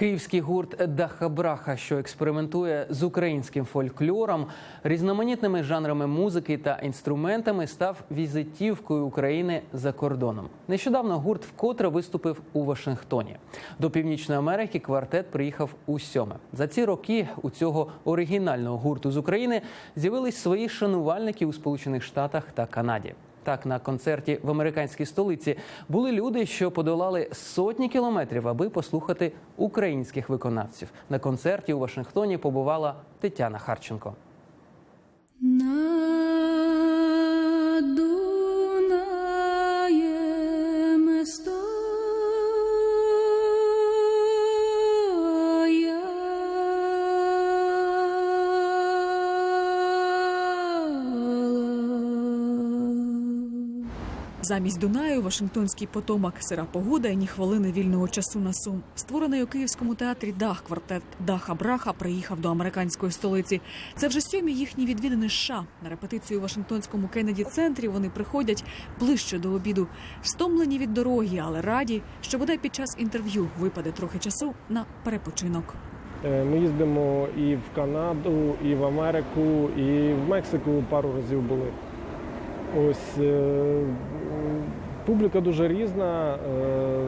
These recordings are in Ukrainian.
Київський гурт Даха-Браха, що експериментує з українським фольклором, різноманітними жанрами музики та інструментами, став візитівкою України за кордоном. Нещодавно гурт вкотре виступив у Вашингтоні. До Північної Америки квартет приїхав у сьоме. За ці роки у цього оригінального гурту з України з'явились свої шанувальники у Сполучених Штатах та Канаді. Так, на концерті в американській столиці були люди, що подолали сотні кілометрів, аби послухати українських виконавців. На концерті у Вашингтоні побувала Тетяна Харченко. Замість Дунаю Вашингтонський потомак, сира погода і ні хвилини вільного часу на сум. Створений у Київському театрі Дах квартет Даха Браха приїхав до американської столиці. Це вже сьомі їхні відвідини США. На репетицію у Вашингтонському Кеннеді центрі вони приходять ближче до обіду, стомлені від дороги, але раді, що бодай під час інтерв'ю випаде трохи часу на перепочинок. Е, Ми їздимо і в Канаду, і в Америку, і в Мексику пару разів були. Ось е, публіка дуже різна, е,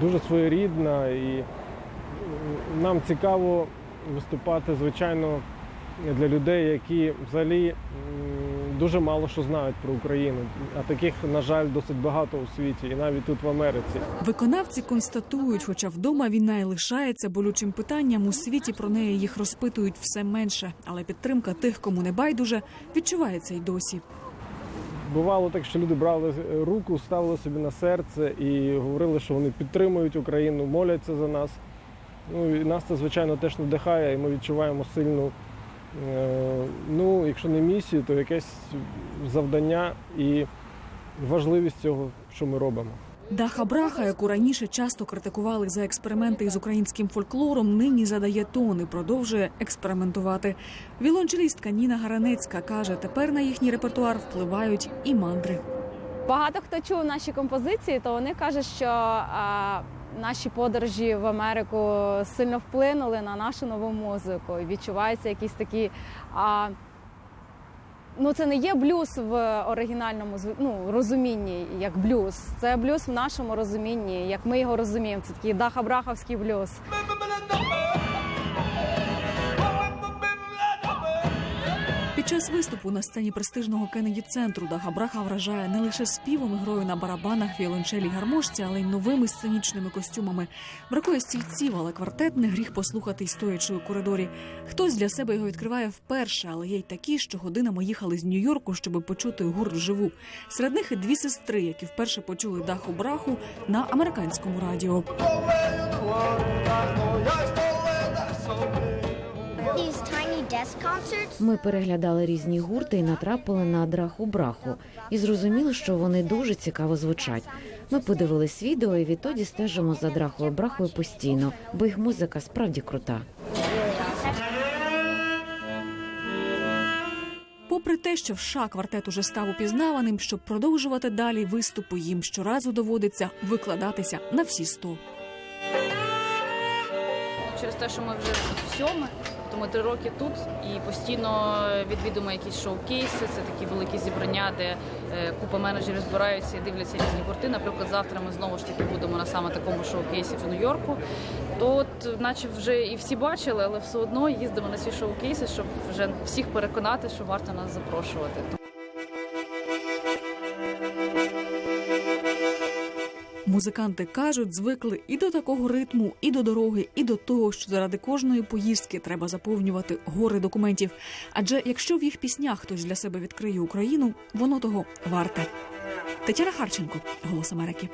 дуже своєрідна, і нам цікаво виступати, звичайно, для людей, які взагалі дуже мало що знають про Україну. А таких, на жаль, досить багато у світі, і навіть тут в Америці. Виконавці констатують, хоча вдома війна і лишається болючим питанням, у світі про неї їх розпитують все менше, але підтримка тих, кому не байдуже, відчувається й досі. Бувало так, що люди брали руку, ставили собі на серце і говорили, що вони підтримують Україну, моляться за нас. Ну і нас це, звичайно, теж надихає, і ми відчуваємо сильну, е, ну, якщо не місію, то якесь завдання і важливість цього, що ми робимо. Даха Браха, яку раніше часто критикували за експерименти із українським фольклором, нині задає тон і продовжує експериментувати. Вілончелістка Ніна Гаранецька каже, тепер на їхній репертуар впливають і мандри. Багато хто чув наші композиції, то вони кажуть, що а, наші подорожі в Америку сильно вплинули на нашу нову музику. Відчуваються якісь такі. А, ну, це не є блюз в оригінальному ну, розумінні, як блюз. Це блюз в нашому розумінні, як ми його розуміємо. Це такий даха-браховський блюз. Під час виступу на сцені престижного Кеннеді центру Даха Браха вражає не лише співом і грою на барабанах, віолончелі, гармошці, але й новими сценічними костюмами. Бракує стільців, але квартет не гріх послухати й стоячи у коридорі. Хтось для себе його відкриває вперше, але є й такі, що годинами їхали з Нью-Йорку, щоб почути гурт вживу. Серед них і дві сестри, які вперше почули даху браху на американському радіо. Ми переглядали різні гурти і натрапили на драху браху і зрозуміли, що вони дуже цікаво звучать. Ми подивились відео і відтоді стежимо за драхою брахою постійно, бо їх музика справді крута. Попри те, що в США квартет уже став упізнаваним, щоб продовжувати далі виступи, їм щоразу доводиться викладатися на всі сто. Через те, що ми вже сьоме, то ми три роки тут і постійно відвідуємо якісь шоу-кейси. Це такі великі зібрання, де е, купа менеджерів збираються і дивляться різні гурти. Наприклад, завтра ми знову ж таки будемо на саме такому шоу-кейсі в Нью-Йорку. То наче вже і всі бачили, але все одно їздимо на ці шоу-кейси, щоб вже всіх переконати, що варто нас запрошувати. Музиканти кажуть, звикли і до такого ритму, і до дороги, і до того, що заради кожної поїздки треба заповнювати гори документів. Адже якщо в їх піснях хтось для себе відкриє Україну, воно того варте. Тетяна Харченко, Голос Америки.